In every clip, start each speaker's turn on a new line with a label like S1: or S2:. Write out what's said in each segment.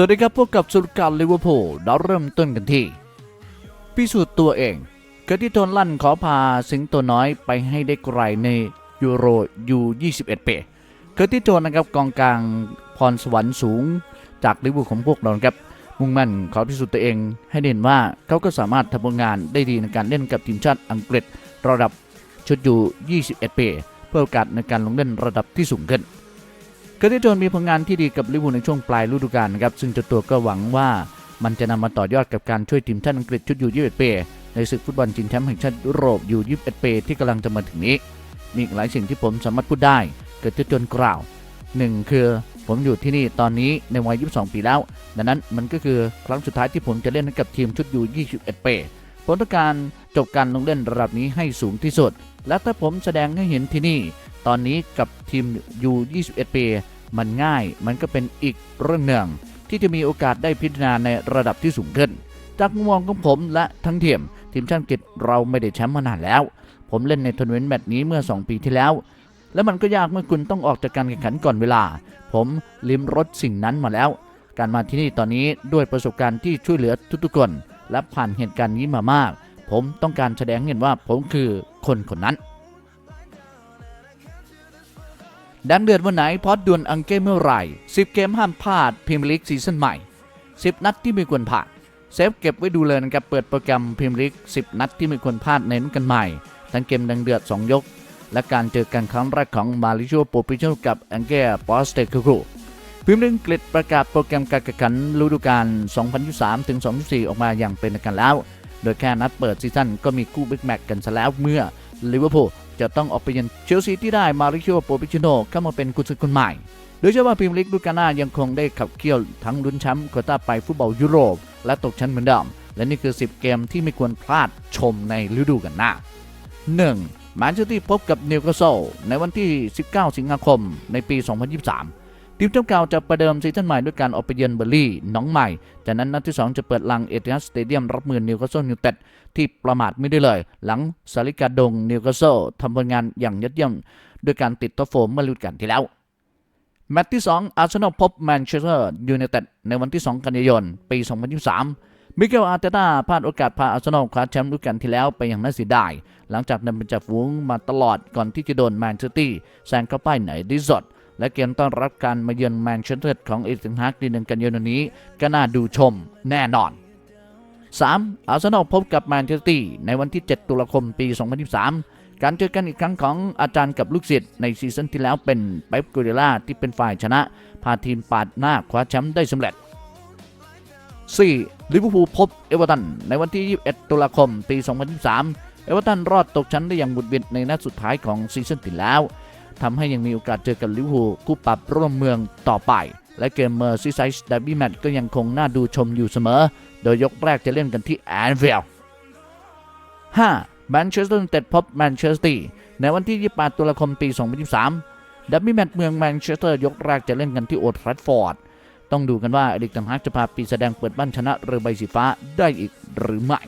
S1: สวัสดีครับพบกับสุดการลิเวอร์พูลเราเริ่มต้นกันที่ พิสูจน์ตัวเองเกิดที่โทนลั่นขอพาสิงตัวน้อยไปให้ได้ไกลในยูโรยู21เปเกิดที่โทนนะครับกองกลางพรสวรรค์สูง จากลิเวอร์พูลของพวกเราครับมุ่งมั่นขอพิสูจน์ตัวเองให้ได้เห็นว่าเขาก็สามารถทำผลงานได้ดีในการเล่นกับทีมชาติอังกฤษระดับชุดยู21เปเพื่อโอกาสในการลงเล่นระดับที่สูงขึ้น เกอร์ติโจนมีผลงานที่ดีกับลิเวอร์พูลในช่วงปลายฤดูกาลนะครับซึ่งเจ้าตัวก็หวังว่ามันจะนำมาต่อยอดกับการช่วยทีมชาติอังกฤษชุดยู21ปีในศึกฟุตบอลชิงแชมป์แห่งชาติยุโรปยู21ปีที่กำลังจะมาถึงนี้ มีอีกหลายสิ่งที่ผมสามารถพูดได้เกิดติโจนกล่าวหนึ่งคือผมอยู่ที่นี่ตอนนี้ในวัย 22 ปีแล้ว ดังนั้นมันก็คือครั้งสุดท้ายที่ผมจะเล่นกับทีมชุดยู21ปีผมต้องการ จบการลงเล่นระดับนี้ให้สูงที่สุด และถ้าผมแสดงให้เห็นที่นี่ ตอนนี้กับทีมยู21ปีมันง่ายมันก็เป็นอีกเรื่องหนึ่งที่จะมีโอกาสได้พิจารณาในระดับที่สูงขึ้น จากมุมมองของผมและทั้งทีมทีมชาติอังกฤษเราไม่ได้แชมป์มานานแล้ว ผมเล่นในทัวร์นาเมนต์แมตช์นี้เมื่อ 2 ปีที่แล้ว และมันก็ยากเมื่อคุณต้องออกจากการแข่งขันก่อนเวลา ผมลิ้มรสสิ่งนั้นมาแล้ว การมาที่นี่ตอนนี้ด้วยประสบการณ์ที่ช่วยเหลือทุกๆคน และผ่านเหตุการณ์นี้มามาก ผมต้องการแสดงเห็นว่าผมคือคนคนนั้น ดังเดือดวันไหนพอดดวลอังเก้เมื่อไหร่ 10 เกมห้ามพลาดพรีเมียร์ลีกซีซั่นใหม่ 10 นัดที่ไม่ควรพลาดเซฟเก็บไว้ดูเลยนะครับเปิดโปรแกรมพรีเมียร์ลีก10 นัดที่ไม่ควรพลาดในรุ่นกันใหม่ ทั้งเกมดังเดือด 2 ยก และการเจอกันครั้งแรกของมาริโชโปปิโชกับอังเก้ปอสเตคูรูพรีเมียร์ลีกอังกฤษประกาศโปรแกรมการแข่งขันฤดูกาล 2023ถึง2024 ออกมาอย่างเป็นทางการแล้ว โดยแค่นัดเปิดซีซั่นก็มีคู่บิ๊กแมตช์กันซะแล้วเมื่อลิเวอร์พูลจะต้องออกไปเยือนเชลซีที่ได้มาริโชโปปิชิโนเข้ามาเป็นกุญสือคนใหม่ โดยเฉพาะพรีเมียร์ลีกดูกาหน้ายังคงได้ขับเคี่ยวทั้งลุ้นแชมป์โควต้าไปฟุตบอลยุโรป และตกชั้นเหมือนเดิมและนี่คือ 10 เกมที่ไม่ควรพลาดชมในฤดูกาลหน้า 1. แมนเชสเตอร์พบกับนิวคาสเซิลในวันที่ 19 สิงหาคมในปี 2023 ทีมเจ้าเก่าจะประเดิมซีซั่นใหม่ด้วยการออกไปเยือนเบอร์ลี่น้องใหม่ จากนั้นนัดที่ 2 จะเปิดลังเอติฮัดสเตเดียมรับมือนิวคาสเซิลยูไนเต็ดที่ประมาทไม่ได้เลย หลังสาริกาดงนิวคาสเซิลทำผลงานอย่างยอดเยี่ยมด้วยการติดท็อปโฟร์เมื่อฤดูกาลที่แล้วแมตช์ที่ 2 อาร์เซนอลพบแมนเชสเตอร์ยูไนเต็ดในวันที่ 2 กันยายน ปี 2023 มิเกลอาร์เตต้าพลาดโอกาสพาอาร์เซนอลคว้าแชมป์ฤดูกาลที่แล้วไปอย่างน่าเสียดาย หลังจากนำเป็นจ่าฝูงมาตลอดก่อนที่จะโดนแมนเชสเตอร์แซงเข้าป้ายไหนที่สุด และเกมต้อนรับการมาเยือนแมนเชสเตอร์ของเอริกเทนฮากในเดือนกันยายนนี้ ก็น่าดูชมแน่นอน 3. อาร์เซนอลพบกับแมนเชสเตอร์ในวันที่ 7 ตุลาคมปี 2023 การเจอกันอีกครั้งของอาจารย์กับลูกศิษย์ในซีซั่นที่แล้วเป็นเป๊ปกูเดล่าที่เป็นฝ่ายชนะ พาทีมปาดหน้าคว้าแชมป์ได้สำเร็จ 4. ลิเวอร์พูลพบเอเวอร์ตันในวันที่ 21 ตุลาคมปี 2023 เอเวอร์ตันรอดตกชั้นได้อย่างบุดบิดในนัดสุดท้ายของซีซั่นที่แล้ว ทำให้ยังมีโอกาสเจอกับลิเวอร์พูลคู่ปรับร่วมเมืองต่อไป และเกมเมอร์ซีไซส์ดับบี้แมตช์ก็ยังคงน่าดูชมอยู่เสมอ โดยยกแรกจะเล่นกันที่แอนฟิลด์ 5. แมนเชสเตอร์ยูไนเต็ดพบแมนเชสเตอร์ในวันที่ 28 ตุลาคม ปี 2023 ดับบี้แมตช์เมืองแมนเชสเตอร์ยกแรกจะเล่นกันที่โอทราฟฟอร์ด ต้องดูกันว่าเอริกตันฮากจะพาปีแสดงเปิดบ้านชนะเรือใบสีฟ้าได้อีกหรือไม่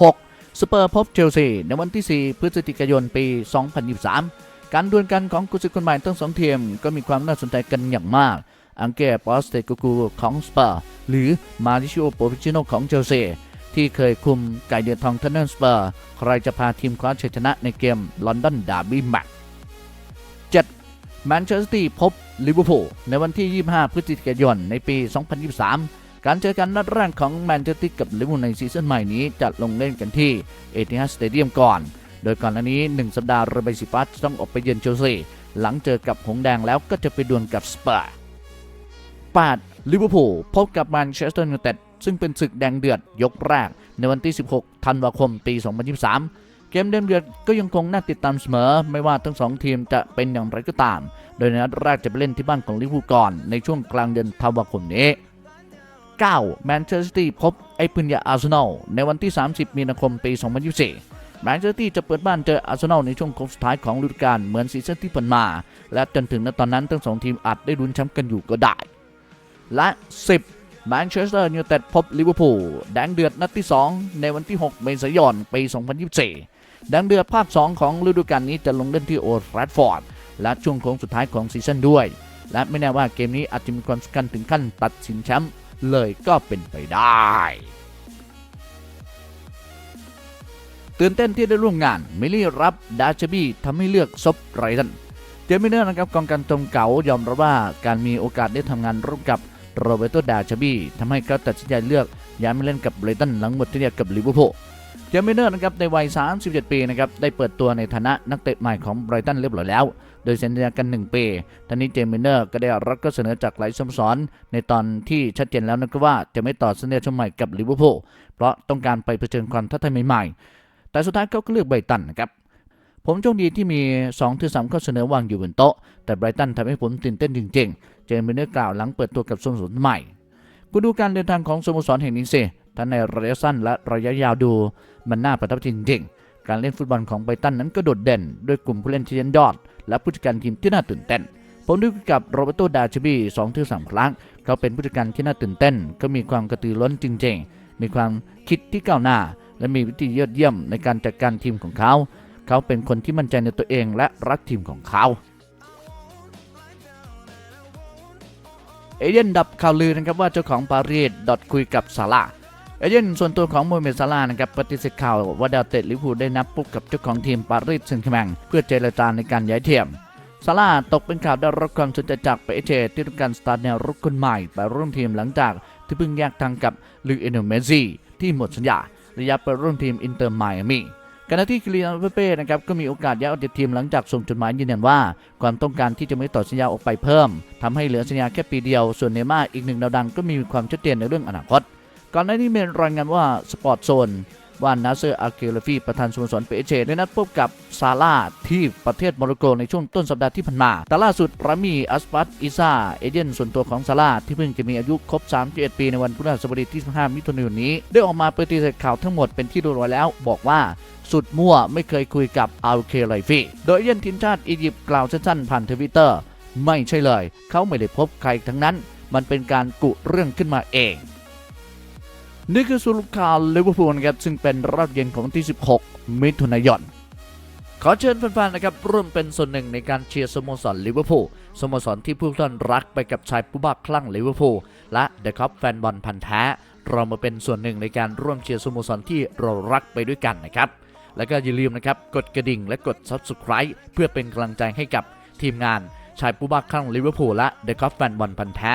S1: 6. สเปอร์พบเชลซีในวันที่ 4 พฤศจิกายนปี 2023 การดวลกันของกุศลคนใหม่ทั้งสองทีมก็มีความน่าสนใจกันอย่างมาก อังเก้ปอสเตกูกูของสเปอร์หรือมาริชิโอโปวิชิโนของเชลซีที่เคยคุมไก่เดือดทองทันเนอร์สเปอร์ใครจะพาทีมคว้าชัยชนะในเกมลอนดอนดาร์บี้แมตช์ 7. แมนเชสเตอร์พบลิเวอร์พูลในวันที่ 25 พฤศจิกายนในปี 2023 การเจอกันนัดแรกของแมนเชสเตอร์กับลิเวอร์พูลในซีซั่นใหม่นี้จะลงเล่นกันที่เอติฮัดสเตเดียมก่อน โดยก่อนหน้านี้ 1 สัปดาห์เรือใบสีฟ้าต้องออกไปเยือนเชลซีหลังเจอกับหงแดงแล้วก็จะไปดวลกับสเปอร์ 8. ลิเวอร์พูลพบกับแมนเชสเตอร์ยูไนเต็ดซึ่งเป็นศึกแดงเดือดยกแรก ในวันที่ 16 ธันวาคม ปี 2023 เกมเดือดเดือดก็ยังคงน่าติดตามเสมอ ไม่ว่าทั้งสองทีมจะเป็นอย่างไรก็ตาม โดยในนัดแรกจะไปเล่นที่บ้านของลิเวอร์พูลก่อน ในช่วงกลางเดือนธันวาคมนี้ 9. แมนเชสเตอร์พบไอปุญญาอาร์เซนอลในวันที่ 30 มีนาคมปี 2024 แมนเชสเตอร์จะเปิดบ้านเจออาร์เซนอลในช่วงโค้งสุดท้ายของฤดูกาลเหมือนซีซั่นที่ผ่านมา และจนถึงณตอนนั้นทั้งสองทีมอาจได้ลุ้นแชมป์กันอยู่ก็ได้ และ 10 แมนเชสเตอร์ยูไนเต็ดพบลิเวอร์พูลแดงเดือดนัดที่ 2 ในวันที่ 6 เมษายนปี 2024 แดงเดือดภาค 2 ของฤดูกาลนี้จะลงเล่นที่โอลด์แราฟฟอร์ดและช่วงโค้งสุดท้ายของซีซั่นด้วยและไม่แน่ว่าเกมนี้อาจจะมีความสำคัญถึงขั้นตัดสินแชมป์ เลยก็เป็นไปได้ตื่นเต้นที่ได้ร่วมงานมิลลี่รับดาชบี้ทำให้เลือกซบไรตันเจมิเนอร์นะครับกองการตรงเก่ายอมรับว่าการมีโอกาสได้ทำงานร่วมกับโรเบโตดาชบี้ทำให้เขาตัดสินใจเลือกย้ายมาเล่นกับไรตันหลังหมดที่เรียกกับลิเวอร์พูลเจมิเนอร์นะครับในวัย 37 ปีนะครับได้เปิดตัวในฐานะนักเตะใหม่ของไบรตันเรียบร้อยแล้ว โดยเซ็นสัญญากัน 1 ปีทางนี้เจมิเนอร์ก็ได้รับข้อเสนอจากหลายสโมสรในตอนที่ชัดเจนแล้วนะครับว่าจะไม่ต่อสัญญาชมใหม่กับลิเวอร์พูลเพราะต้องการไปเผชิญความท้าทายใหม่ๆ แต่สุดท้ายเขาก็เลือกไบรตันนะครับผมโชคดีที่มี2ถึง3ข้อเสนอวางอยู่บนโต๊ะ แต่ไบรตันทำให้ผมตื่นเต้นจริงๆ เจมิเนอร์กล่าวหลังเปิดตัวกับสโมสรใหม่กูดูการเดินทางของสโมสรแห่งนี้สิทั้งในระยะสั้นและระยะยาวดู มันน่าประทับจจริงๆ การเล่นฟุตบอลของไบตันนั้นก็โดดเด่นด้วยกลุ่มผู้เล่นที่เยันยอด และผู้จัดการทีมที่น่าตื่นเต้น ผมดูกับโรเบโตดาชบี2ถึง3ครั้ง เขาเป็นผู้จัดการที่น่าตื่นเต้น ก็มีความกระตือร้นจริง ๆ มีความคิดที่ก้าวหน้า และมีวิธียอดเยี่ยมในการจัดการทีมของเขา เขาเป็นคนที่มั่นใจในตัวเองและรักทีมของเขาเอเย่นดับข่าวลือนะครับว่าเจ้าของปารีสดอทคุยกับซาร่า เอเย่นส่วนตัวของโมเมซาร่านะครับปฏิเสธข่าวว่าดาวเตะลิเวอร์พูลได้นับปุ๊บกับเจ้าของทีมปารีสเซงต์แชร์แมงเพื่อเจรจาในการย้ายทีมซาร่าตกเป็นข่าวได้รับความสนใจจากเปเชที่ต้องการสตาร์ทแนวรุกคนใหม่ไปร่วมทีมหลังจากที่เพิ่งแยกทางกับลูเอโนเมซีที่หมดสัญญาระยะไปร่วมทีมอินเตอร์ไมอามีขณะที่คิริยันเปเป้นะครับก็มีโอกาสย้ายออกจากทีมหลังจากส่งจดหมายยืนยันว่า ความต้องการที่จะไม่ต่อสัญญาออกไปเพิ่มทำให้เหลือสัญญาแค่ปีเดียว ส่วนเนม่าอีกหนึ่งดาวดังก็มีความชัดเจนในเรื่องอนาคต ก่อนหน้านี้มีรายงานว่าสปอร์ตโซนว่านาเซอร์อาเกลฟีประธานสโมสรเปเชได้นัดพบกับซาร่าที่ประเทศโมร็อกโกในช่วงต้นสัปดาห์ที่ผ่านมา แต่ล่าสุดรามีอัสปัตอิซาเอเจนต์ส่วนตัวของซาร่าที่เพิ่งจะมีอายุครบ 31 ปีในวันพฤหัสบดีที่ 15 มิถุนายนนี้ ได้ออกมาปฏิเสธข่าวทั้งหมดเป็นที่เรียบร้อยแล้ว บอกว่าสุดมั่วไม่เคยคุยกับอัลเคไลฟีโดยเอเย่นทีมชาติอียิปต์กล่าวสั้นๆผ่านทวิตเตอร์ไม่ใช่เลย เขาไม่ได้พบใครทั้งนั้น มันเป็นการกุเรื่องขึ้นมาเอง นี่คือสรุปข่าวลิเวอร์พูลนะครับซึ่งเป็นรอบเย็นของวันที่ 16 มิถุนายนขอเชิญแฟนๆนะครับร่วมเป็นส่วนหนึ่งในการเชียร์สโมสรลิเวอร์พูลสโมสรที่ผู้ท่านรักไปกับชายผู้บ้าคลั่งลิเวอร์พูลและเดอะคัพแฟนบอลพันธ์แท้ เรามาเป็นส่วนหนึ่งในการร่วมเชียร์สโมสรที่เรารักไปด้วยกันนะครับ แล้วก็อย่าลืมนะครับกดกระดิ่งและกด Subscribe เพื่อเป็นกำลังใจให้กับทีมงานชายผู้บ้าคลั่งลิเวอร์พูลและเดอะคัพแฟนบอลพันธ์แท้